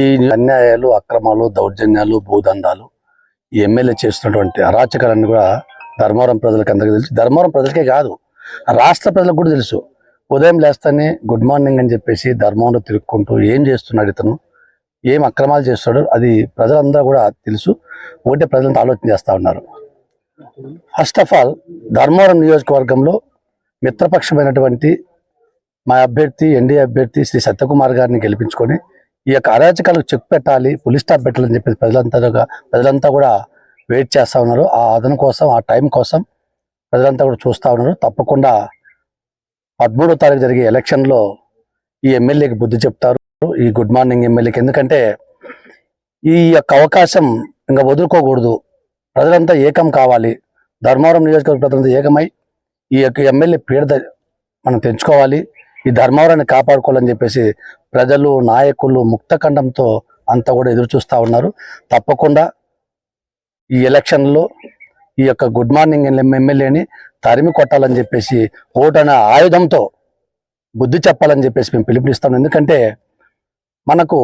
ఈ అన్యాయాలు అక్రమాలు దౌర్జన్యాలు భూదందాలు ఈ ఎమ్మెల్యే చేస్తున్నటువంటి అరాచకాలన్నీ కూడా ధర్మవరం ప్రజలకు అందరికీ తెలుసు. ధర్మవరం ప్రజలకే కాదు రాష్ట్ర ప్రజలకు కూడా తెలుసు. ఉదయం లేస్తానే గుడ్ మార్నింగ్ అని చెప్పేసి ధర్మంలో తిరుక్కుంటూ ఏం చేస్తున్నాడు ఇతను? ఏం అక్రమాలు చేస్తాడు అది ప్రజలందరూ కూడా తెలుసు. ఒకటే ప్రజలంతా ఆలోచన చేస్తూ ఉన్నారు. ఫస్ట్ ఆఫ్ ఆల్ ధర్మవరం నియోజకవర్గంలో మిత్రపక్షమైనటువంటి మా అభ్యర్థి ఎన్డీఏ అభ్యర్థి శ్రీ సత్యకుమార్ గారిని గెలిపించుకొని ఈ యొక్క అరాచకాలకు చెక్ పెట్టాలి పులి స్టాప్ పెట్టాలని చెప్పి ప్రజలంతా ప్రజలంతా కూడా వెయిట్ చేస్తూ ఉన్నారు. ఆ అదన కోసం ఆ టైం కోసం ప్రజలంతా కూడా చూస్తూ ఉన్నారు. తప్పకుండా పదమూడో తారీఖు జరిగే ఎలక్షన్లో ఈ ఎమ్మెల్యేకి బుద్ధి చెప్తారు. ఈ గుడ్ మార్నింగ్ ఎమ్మెల్యేకి. ఎందుకంటే ఈ యొక్క అవకాశం ఇంకా వదులుకోకూడదు. ప్రజలంతా ఏకం కావాలి. ధర్మవరం నియోజకవర్గ ప్రజలంతా ఏకమై ఈ యొక్క ఎమ్మెల్యే పీడ మనం తెంచుకోవాలి ఈ ధర్మవరాన్ని కాపాడుకోవాలని చెప్పేసి ప్రజలు నాయకులు ముక్తఖండంతో అంతా కూడా ఎదురు చూస్తూ ఉన్నారు. తప్పకుండా ఈ ఎలక్షన్లో ఈ యొక్క గుడ్ మార్నింగ్ ఎమ్మెల్యేని తరిమి కొట్టాలని చెప్పేసి ఓటు అనే ఆయుధంతో బుద్ధి చెప్పాలని చెప్పేసి మేము పిలుపునిస్తాం. ఎందుకంటే మనకు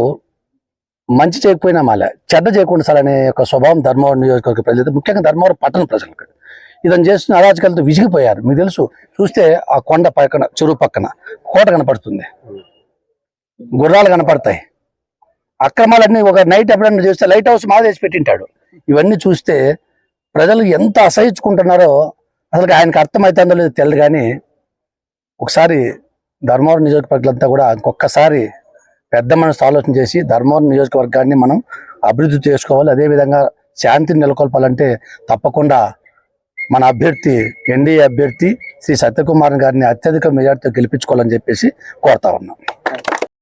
మంచి చేయకపోయినా మాలే. చెడ్డ చేయకుండా సార్ అనే యొక్క స్వభావం ధర్మవరం నియోజకవర్గ ప్రజలు ముఖ్యంగా ధర్మవరం పట్టణ ప్రజలకు. ఇతను చేస్తున్న అరాచకాలతో విసిగిపోయారు. మీకు తెలుసు చూస్తే ఆ కొండ పక్కన చెరువు పక్కన కోట కనపడుతుంది. గుర్రాలు కనపడతాయి. అక్రమాలన్నీ ఒక నైట్ ఎప్పుడన్నా చూస్తే లైట్ హౌస్ మాదేసి వేసి పెట్టింటాడు. ఇవన్నీ చూస్తే ప్రజలు ఎంత అసహించుకుంటున్నారో అసలు ఆయనకు అర్థమవుతుందో లేదో తెలియదు కానీ ఒకసారి ధర్మవరం నియోజకవర్గాలంతా కూడా ఇంకొకసారి పెద్ద మనసు ఆలోచన చేసి ధర్మవరం నియోజకవర్గాన్ని మనం అభివృద్ధి చేసుకోవాలి. అదేవిధంగా శాంతిని నెలకొల్పాలంటే తప్పకుండా మన అభ్యర్థి ఎన్డీఏ అభ్యర్థి శ్రీ సత్యకుమార్ గారిని అత్యధిక మెజార్టీతో గెలిపించుకోవాలని చెప్పేసి కోరుతా ఉన్నాం.